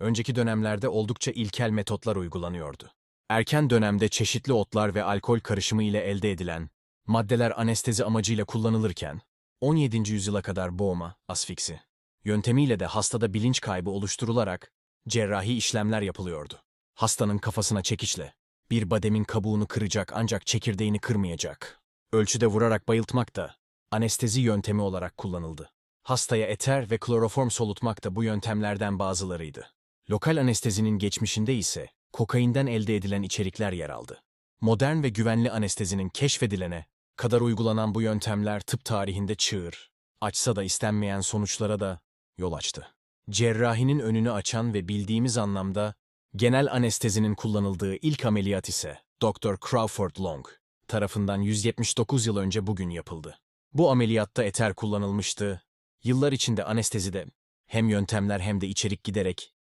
önceki dönemlerde oldukça ilkel metotlar uygulanıyordu. Erken dönemde çeşitli otlar ve alkol karışımı ile elde edilen maddeler anestezi amacıyla kullanılırken, 17. yüzyıla kadar boğma, asfiksi, yöntemiyle de hastada bilinç kaybı oluşturularak cerrahi işlemler yapılıyordu. Hastanın kafasına çekiçle, bir bademin kabuğunu kıracak ancak çekirdeğini kırmayacak. Ölçüde vurarak bayıltmak da anestezi yöntemi olarak kullanıldı. Hastaya eter ve kloroform solutmak da bu yöntemlerden bazılarıydı. Lokal anestezinin geçmişinde ise kokainden elde edilen içerikler yer aldı. Modern ve güvenli anestezinin keşfedilene kadar uygulanan bu yöntemler tıp tarihinde çığır, açsa da istenmeyen sonuçlara da yol açtı. Cerrahinin önünü açan ve bildiğimiz anlamda genel anestezinin kullanıldığı ilk ameliyat ise Dr. Crawford Long tarafından 179 yıl önce bugün yapıldı. Bu ameliyatta eter kullanılmıştı. Yıllar içinde anestezide hem yöntemler hem de içerik giderek